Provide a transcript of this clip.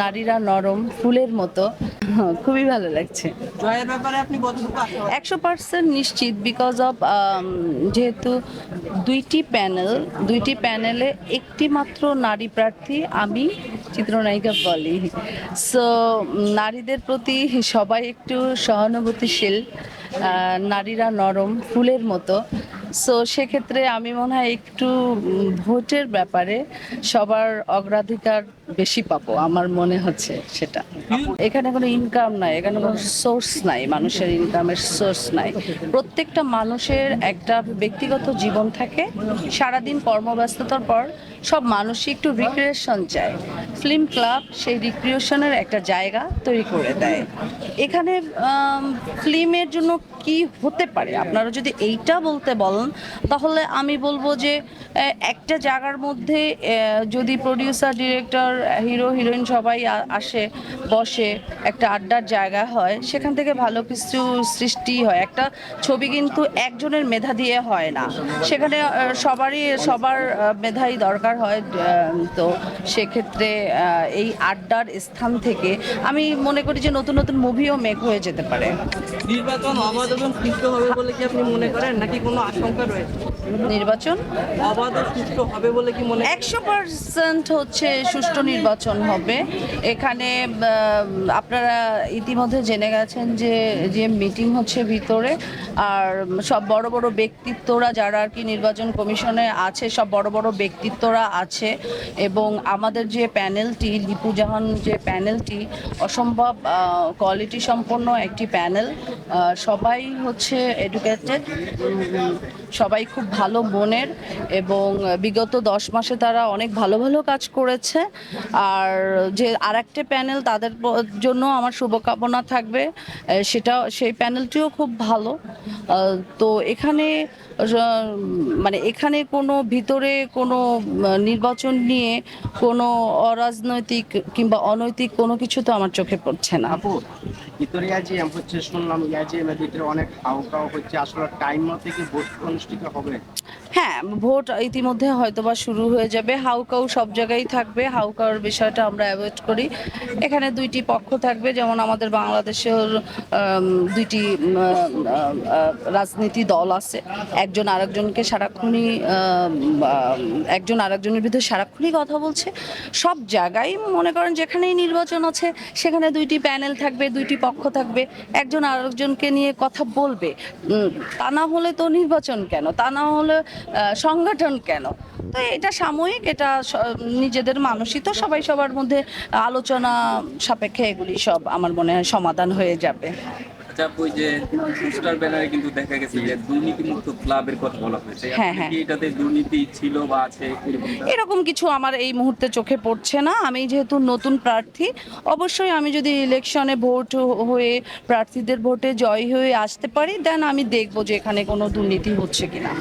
নারীরা নরম ফুলের মতো। খুবই ভালো লাগছে। জয়ের ব্যাপারে আপনি কতটুকু একশো পার্সেন্ট নিশ্চিত বিকজ অফ যেহেতু দুইটি প্যানেল দুইটি প্যানেলে একটি মাত্র নারী প্রার্থী আমি চিত্রনায়িকা বলি। সো নারীদের প্রতি সবাই একটু সহানুভূতিশীল নারীরা নরম ফুলের মতো। সো সেক্ষেত্রে আমি মনে হয় একটু ভোটের ব্যাপারে সবার অগ্রাধিকার বেশি পাবো, আমার মনে হচ্ছে সেটা। এখানে কোনো ইনকাম নাই, এখানে কোনো সোর্স নাই, মানুষের ইনকামের সোর্স নাই। প্রত্যেকটা মানুষের একটা ব্যক্তিগত জীবন থাকে, সারাদিন কর্মব্যস্ততার পর সব মানুষই একটু রিক্রিয়েশন চায়। ফিল্ম ক্লাব সেই রিক্রিয়েশনের একটা জায়গা তৈরি করে দেয়। এখানে ফিল্মের জন্য কি হতে পারে? আপনারা যদি এইটা বলতে বলেন তাহলে আমি বলব যে একটা জায়গার মধ্যে যদি প্রডিউসার ডিরেক্টর হিরো হিরোইন সবাই আসে, বসে, একটা আড্ডার জায়গা হয়, সেখান থেকে ভালো কিছু সৃষ্টি হয়। একটা ছবি কিন্তু একজনের মেধা দিয়ে হয় না। সেখানে সবারই, সবার মেধাই দরকার হয় তো সেক্ষেত্রে এই আড্ডার স্থান থেকে আমি মনে করি যে, নতুন নতুন মুভিও মেক হয়ে যেতে পারে। নির্বাচন অবাধ এবং সুষ্ঠু হবে বলে কি আপনি মনে করেন? নাকি কোনো আশঙ্কা রয়েছে? নির্বাচন? অবাধ সুষ্ঠু হবে বলে কি মনে একশো পার্সেন্ট হচ্ছে সুষ্ঠু নির্বাচন হবে। এখানে আপনারা ইতিমধ্যে জেনে গেছেন যে যে মিটিং হচ্ছে ভিতরে আর সব বড় বড় ব্যক্তিত্বরা যারা আর কি নির্বাচন কমিশনে আছে সব বড় বড় ব্যক্তিত্বরা আছে এবং আমাদের যে প্যানেলটি লিপু জাহান যে প্যানেলটি অসম্ভব কোয়ালিটি সম্পন্ন একটি প্যানেল সবাই হচ্ছে এডুকেটেড সবাই খুব ভালো মনের এবং বিগত দশ মাসে তারা অনেক ভালো ভালো কাজ করেছে। আর যে আর একটা প্যানেল তাদের জন্য আমার শুভকামনা থাকবে সেটা, সেই প্যানেলটিও খুব ভালো। তো এখানে মানে এখানে কোনো, ভিতরে কোনো নির্বাচন নিয়ে কোনো অরাজনৈতিক কিংবা অনৈতিক কোনো কিছু তো আমার চোখে পড়ছে না। ভিতরে ইয়াজিএম হচ্ছে শুনলাম ইয়াজিএম এর ভিতরে অনেক হাউকাও হচ্ছে, আসলে টাইম মতো কি ভোট অনুষ্ঠিত হবে? হ্যাঁ ভোট ইতিমধ্যে হয়তোবা শুরু হয়ে যাবে। হাউকাউ সব জায়গায় থাকবে হাউকাউর বিষয়টা আমরা অ্যাভয়েড করি। এখানে দুইটি পক্ষ থাকবে, যেমন আমাদের বাংলাদেশের দুইটি রাজনীতি দল আছে। একজন আরেকজনকে সারাক্ষণই একজন আরেকজনের বিরুদ্ধে সারাক্ষণই কথা বলছে। সব জায়গায় মনে করেন যেখানেই নির্বাচন আছে, সেখানে দুইটি প্যানেল থাকবে, দুইটি পক্ষ থাকবে, একজন আরেকজনকে নিয়ে কথা বলবে। তা না হলে তো নির্বাচন কেন? তা না হলে সংগঠন কেন? তো এটা সাময়িক, এটা নিজেদের মানুষই তো সবাই সবার মধ্যে আলোচনা সাপেক্ষে এগুলি সব আমার মনে হয় সমাধান হয়ে যাবে। আচ্ছা ওই যে পোস্টার ব্যানারে কিন্তু দেখা গেছে যে দুর্নীতিমুক্ত ক্লাবের কথা বলা হয়েছে। হ্যাঁ, হ্যাঁ। কি এটাতে দুর্নীতি ছিল বা আছে এরকম কিছু আমার এই মুহূর্তে চোখে পড়ছে না। আমি যেহেতু নতুন প্রার্থী অবশ্যই আমি যদি ইলেকশনে ভোট হয়ে প্রার্থীদের ভোটে জয় হয়ে আসতে পারি দেন আমি দেখব যে এখানে কোনো দুর্নীতি হচ্ছে কিনা।